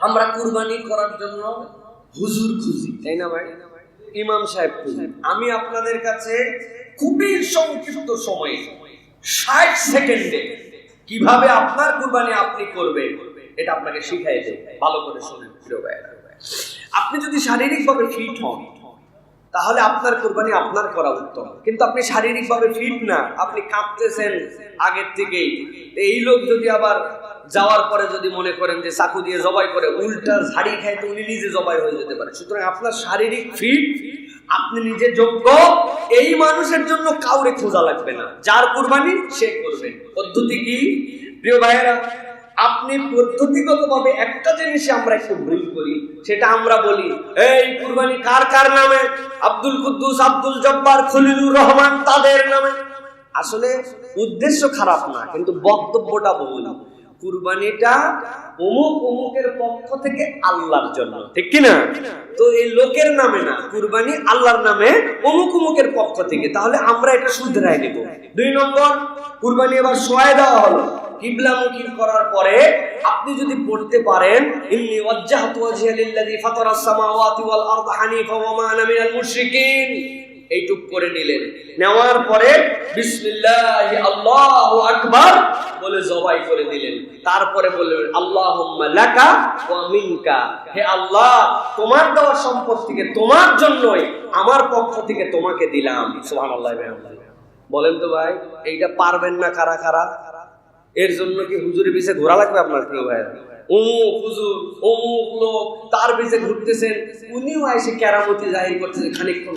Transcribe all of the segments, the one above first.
আমরা কুরবানি করার জন্য হুজুর খুঁজি। তাই না ভাই? ইমাম সাহেব খুঁজি। আমি আপনাদের কাছে খুবই সংক্ষিপ্ত সময়ে ষাট সেকেন্ডে কীভাবে আপনার কুরবানি আপনি করবেন এটা আপনাকে শিখাই দেব। ভালো করে শুনেন প্রিয় ভাইয়েরা। আপনি যদি শারীরিকভাবে ফিট হন তাহলে আপনার কোরবানি আপনার করা উত্তম। কিন্তু আপনি শারীরিকভাবে ফিট না, আপনি কাঁপতেছেন আগের থেকেই। এই লোক যদি আবার যাওয়ার পরে যদি মনে করেন যে চাকু দিয়ে জবাই করে, উল্টা ঝাড়ি খায়, তো উনি নিজে জবাই হয়ে যেতে পারে। সুতরাং আপনার শারীরিক ফিট আপনি নিজে যোগ্য, এই মানুষের জন্য কাউরে খোঁজা লাগবে না। যার কুরবানি সে করবে। পদ্ধতি কি? প্রিয় ভাইয়েরা আপনি পদ্ধতিগতভাবে একটা জিনিসে আমরা একটু ভুল করি, সেটা আমরা বলি, এই কুরবানি কার কার নামে? আব্দুল কুদ্দুস, আব্দুল জব্বার, খলিলুর রহমান, তাদের নামে। আসলে উদ্দেশ্য খারাপ না, কিন্তু বক্তব্যটা ভুল। কুরবানিটা অমুক অমুকের পক্ষ থেকে আল্লাহর জন্য, ঠিক কি না? তো এই লোকের নামে না, কুরবানি আল্লাহর নামে অমুক অমুকের পক্ষ থেকে। তাহলে আমরা এটা শুধরাই নেব দুই নম্বর, কুরবানি এবার সোয়াই দেওয়া হলো। কিবলামুখী করার পরে আপনি যদি পড়তে পারেন, ইন্নি ওয়াজ্জাহতু ওয়াজহিয়া লিল্লাযী ফাতারাস সামাওয়াতি ওয়াল আরদা হানিফা ওয়া মা আনা মিনাল মুশরিকিন। এইটুক করে নিলেন। নেওয়ার পরে, বিসমিল্লাহি আল্লাহু আকবার বলে জবাই করে দিলেন। তারপরে বললেন, আল্লাহুম্মা লাকা ওয়া মিনকা। হে আল্লাহ, তোমার দেওয়া সম্পদ থেকে তোমার জন্যই আমার পক্ষ থেকে তোমাকে দিলাম। সুবহানাল্লাহ বলেন তো ভাই, এইটা পারবেন না কারা কারা? এর জন্য কি হুজুরের পিছিয়ে ঘোরা লাগবে আপনার প্রিয় ভাই অমুক হুজুর, অমুক লোক, তার পিছে ঘুরতেছেন, উনিও এসে কেরামতি জাহির করতেছেন খানিকক্ষণ।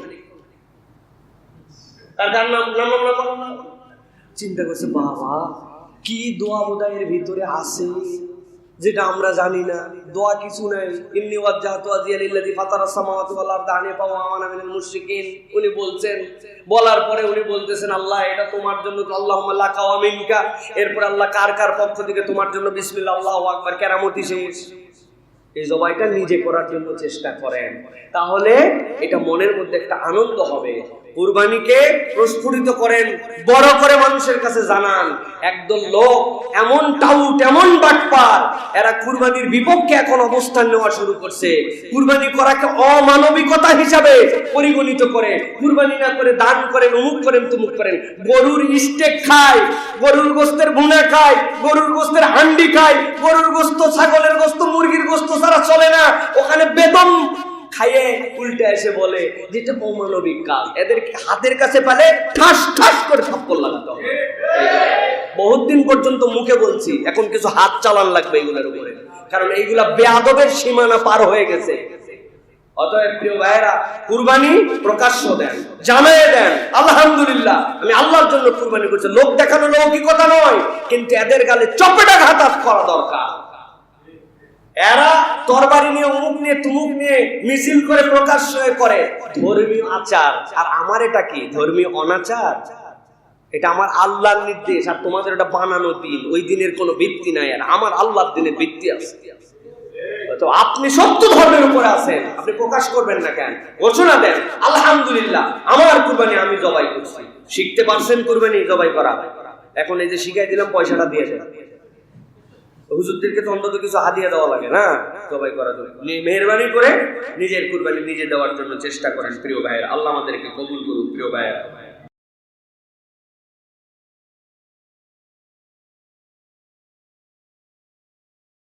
তার কার নাম নাম নাম। চিন্তা করছে, বাবা, কি দোয়া মোদায়ের ভিতরে আছে? যেটা আমরা জানি না, দোয়া কিছু নাই। ইন্নি ওয়াজ্জাহতু ওয়াজহিয়া ফাতারা সামাওয়াতি ওয়াল আরদা হানিফা ওয়া আমানা মিনাল মুশরিকিন। উনি বলছেন, বলার পরে উনি বলতেছেন, আল্লাহ, এটা তোমার জন্য আল্লাহুম্মা লাকা ওয়া মিনকা। এরপর আল্লাহ কার কার পক্ষ থেকে তোমার জন্য বিসমিল্লাহ, আল্লাহু আকবার কেরামতি শেষ এই জবাইটা নিজে করার জন্য চেষ্টা করেন। তাহলে এটা মনের মধ্যে একটা আনন্দ হবে। কুরবানিকে প্রস্ফুটিত করেন, বড় করে মানুষের কাছে জানান, একদল লোক এমন টাউট, এমন বাটপার, এরা কুরবানির বিপক্ষে এখন অবস্থান নেওয়া শুরু করছে। কুরবানি করাকে অমানবিকতা হিসাবে পরিগণিত করে। কুরবানি না করে দান করেন অমুক করেন, তুমুক করেন। গরুর স্টেক খায়, গরুর গোস্তের ভুনা খায়, গরুর গোস্তের হান্ডি খায়, গরুর গোস্ত ছাগলের গোস্ত মুরগির গোস্ত ছাড়া চলে না বেদম খাইয়ে উল্টে এসে বলে, যেটা অমানবিক কাজ এদের হাতের কাছে পেলে ঠাস ঠাস করে লাগাতে। হবে বহুত দিন পর্যন্ত মুখে বলছি, এখন কিছু হাত চালান লাগবে এগুলোর উপরে, কারণ এইগুলা বেয়াদবের সীমানা পার হয়ে গেছে। অতএব প্রিয় ভাইয়েরা, কুরবানি প্রকাশ্য দেন জানাই দেন, আলহামদুলিল্লাহ, আমি আল্লাহর জন্য কুরবানি করছি। লোক দেখানো লৌকিকতা নয়, কিন্তু এদের গালে চপেটা ঘাতাত করা দরকার। তরবারি নিয়ে অমুক নিয়ে, তুমুক নিয়ে মিছিল করে প্রকাশ করে। ধর্মীয় আচার। আর আমার এটা কি? ধর্মীয় অনাচার? এটা আমার আল্লাহর নির্দেশ। আর তোমাদের এটা বানানো দিন। ওই দিনের কোনো ভিত্তি নাই। আর আমার আল্লাহর দিনের ভিত্তি আছে। তো আপনি সত্য ধর্মের উপরে আছেন। আপনি প্রকাশ করবেন না কেন? ঘোষণা দেন। আলহামদুলিল্লাহ, আমার কুরবানি আমি জবাই করছি। শিখতে পারছেন কুরবানি জবাই করা। এখন এই যে শিখাই দিলাম, পয়সাটা দিয়ে দেন। হুজুরদেরকে তো অন্তত কিছু হাদিয়া দেওয়া লাগে না? জবাই করার জন্য। মেহরবানি করে নিজের কুরবানি নিজে দেওয়ার জন্য চেষ্টা করেন প্রিয় ভাইয়ের। আল্লাহ আমাদেরকে কবুল করুক প্রিয় ভাইয়ের।